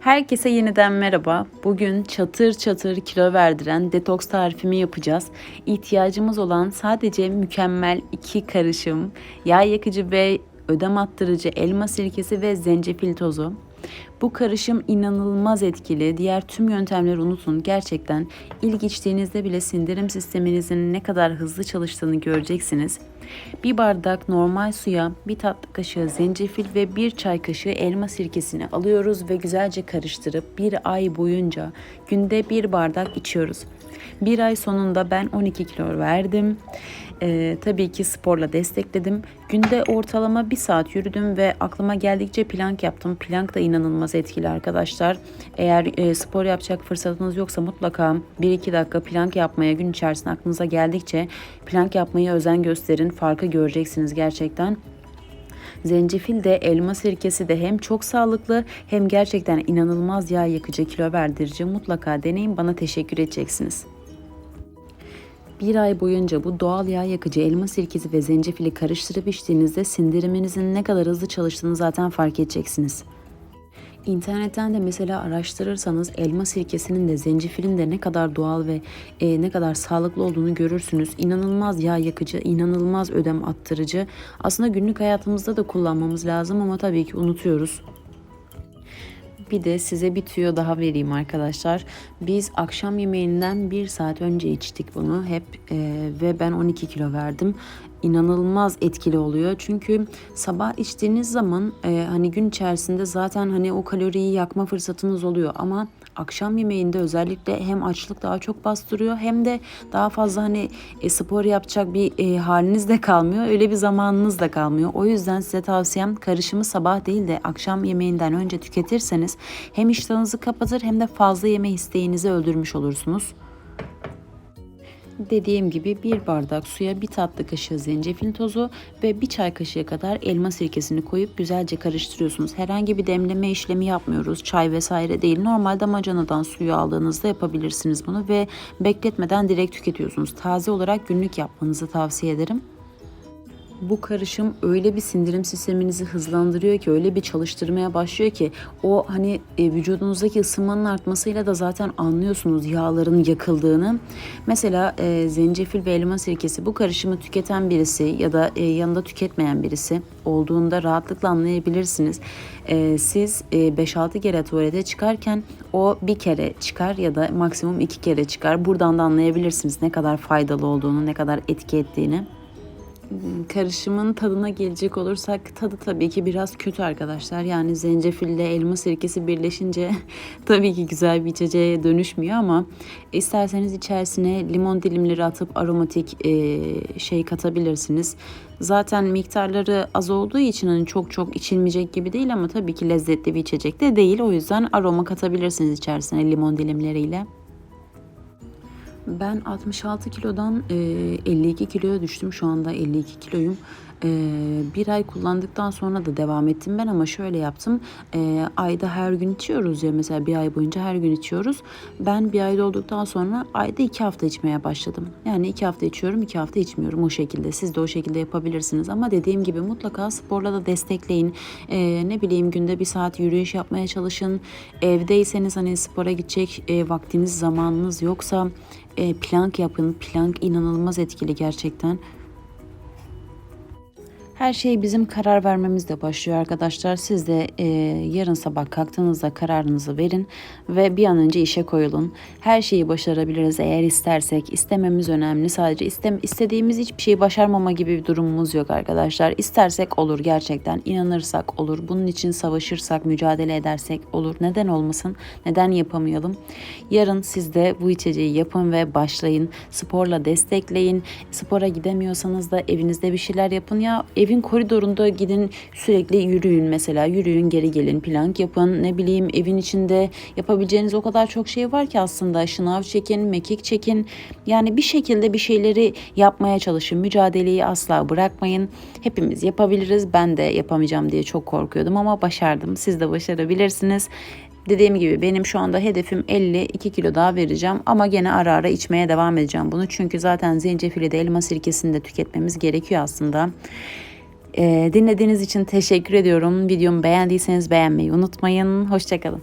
Herkese yeniden merhaba. Bugün çatır çatır kilo verdiren detoks tarifimi yapacağız. İhtiyacımız olan sadece mükemmel iki karışım yağ yakıcı ve ödem attırıcı elma sirkesi ve zencefil tozu. Bu karışım inanılmaz etkili. Diğer tüm yöntemleri unutun. Gerçekten ilk içtiğinizde bile sindirim sisteminizin ne kadar hızlı çalıştığını göreceksiniz. Bir bardak normal suya bir tatlı kaşığı zencefil ve bir çay kaşığı elma sirkesini alıyoruz ve güzelce karıştırıp bir ay boyunca günde bir bardak içiyoruz. Bir ay sonunda ben 12 kilo verdim. Ee, tabii ki sporla destekledim. Günde ortalama bir saat yürüdüm ve aklıma geldikçe plank yaptım. Plank da inanılmaz etkili arkadaşlar. Eğer e, spor yapacak fırsatınız yoksa mutlaka 1-2 dakika plank yapmaya gün içerisinde aklınıza geldikçe plank yapmaya özen gösterin. Farkı göreceksiniz gerçekten. Zencefil de elma sirkesi de hem çok sağlıklı hem gerçekten inanılmaz yağ yakıcı kilo verdirici. Mutlaka deneyin bana teşekkür edeceksiniz. Bir ay boyunca bu doğal yağ yakıcı elma sirkesi ve zencefili karıştırıp içtiğinizde sindiriminizin ne kadar hızlı çalıştığını zaten fark edeceksiniz. İnternetten de mesela araştırırsanız elma sirkesinin de zencefilin de ne kadar doğal ve e, ne kadar sağlıklı olduğunu görürsünüz. İnanılmaz yağ yakıcı, inanılmaz ödem attırıcı. Aslında günlük hayatımızda da kullanmamız lazım ama tabii ki unutuyoruz. Bir de size bir tüyo daha vereyim arkadaşlar. Biz akşam yemeğinden bir saat önce içtik bunu hep e, ve ben 12 kilo verdim. İnanılmaz etkili oluyor çünkü sabah içtiğiniz zaman e, hani gün içerisinde zaten hani o kaloriyi yakma fırsatınız oluyor ama akşam yemeğinde özellikle hem açlık daha çok bastırıyor hem de daha fazla hani e, spor yapacak bir e, haliniz de kalmıyor. Öyle bir zamanınız da kalmıyor. O yüzden size tavsiyem karışımı sabah değil de akşam yemeğinden önce tüketirseniz hem iştahınızı kapatır hem de fazla yeme isteğinizi öldürmüş olursunuz. Dediğim gibi bir bardak suya bir tatlı kaşığı zencefil tozu ve bir çay kaşığı kadar elma sirkesini koyup güzelce karıştırıyorsunuz. Herhangi bir demleme işlemi yapmıyoruz. Çay vesaire değil. Normal damacanadan suyu aldığınızda yapabilirsiniz bunu ve bekletmeden direkt tüketiyorsunuz. Taze olarak günlük yapmanızı tavsiye ederim bu karışım öyle bir sindirim sisteminizi hızlandırıyor ki öyle bir çalıştırmaya başlıyor ki o hani e, vücudunuzdaki ısınmanın artmasıyla da zaten anlıyorsunuz yağların yakıldığını. Mesela e, zencefil ve elma sirkesi bu karışımı tüketen birisi ya da e, yanında tüketmeyen birisi olduğunda rahatlıkla anlayabilirsiniz. E, siz e, 5-6 kere tuvalete çıkarken o bir kere çıkar ya da maksimum iki kere çıkar. Buradan da anlayabilirsiniz ne kadar faydalı olduğunu, ne kadar etki ettiğini karışımın tadına gelecek olursak tadı tabii ki biraz kötü arkadaşlar. Yani zencefille elma sirkesi birleşince tabii ki güzel bir içeceğe dönüşmüyor ama isterseniz içerisine limon dilimleri atıp aromatik e, şey katabilirsiniz. Zaten miktarları az olduğu için hani çok çok içilmeyecek gibi değil ama tabii ki lezzetli bir içecek de değil. O yüzden aroma katabilirsiniz içerisine limon dilimleriyle. Ben 66 kilodan 52 kiloya düştüm. Şu anda 52 kiloyum. Bir ay kullandıktan sonra da devam ettim ben ama şöyle yaptım. Ayda her gün içiyoruz ya mesela bir ay boyunca her gün içiyoruz. Ben bir ay olduktan sonra ayda iki hafta içmeye başladım. Yani iki hafta içiyorum iki hafta içmiyorum o şekilde. Siz de o şekilde yapabilirsiniz ama dediğim gibi mutlaka sporla da destekleyin. Ne bileyim günde bir saat yürüyüş yapmaya çalışın. Evdeyseniz hani spora gidecek vaktiniz zamanınız yoksa e, plank yapın. Plank inanılmaz etkili gerçekten. Her şey bizim karar vermemizle başlıyor arkadaşlar. Siz de e, yarın sabah kalktığınızda kararınızı verin ve bir an önce işe koyulun. Her şeyi başarabiliriz eğer istersek. İstememiz önemli. Sadece istem istediğimiz hiçbir şeyi başarmama gibi bir durumumuz yok arkadaşlar. İstersek olur gerçekten. İnanırsak olur. Bunun için savaşırsak, mücadele edersek olur. Neden olmasın? Neden yapamayalım? Yarın siz de bu içeceği yapın ve başlayın. Sporla destekleyin. Spora gidemiyorsanız da evinizde bir şeyler yapın ya. Ev evin koridorunda gidin sürekli yürüyün mesela. Yürüyün geri gelin plank yapın. Ne bileyim evin içinde yapabileceğiniz o kadar çok şey var ki aslında. Şınav çekin mekik çekin. Yani bir şekilde bir şeyleri yapmaya çalışın. Mücadeleyi asla bırakmayın. Hepimiz yapabiliriz. Ben de yapamayacağım diye çok korkuyordum ama başardım. Siz de başarabilirsiniz. Dediğim gibi benim şu anda hedefim 52 kilo daha vereceğim ama gene ara ara içmeye devam edeceğim bunu. Çünkü zaten zencefili de elma sirkesini de tüketmemiz gerekiyor aslında. Ee, dinlediğiniz için teşekkür ediyorum. Videomu beğendiyseniz beğenmeyi unutmayın. Hoşçakalın.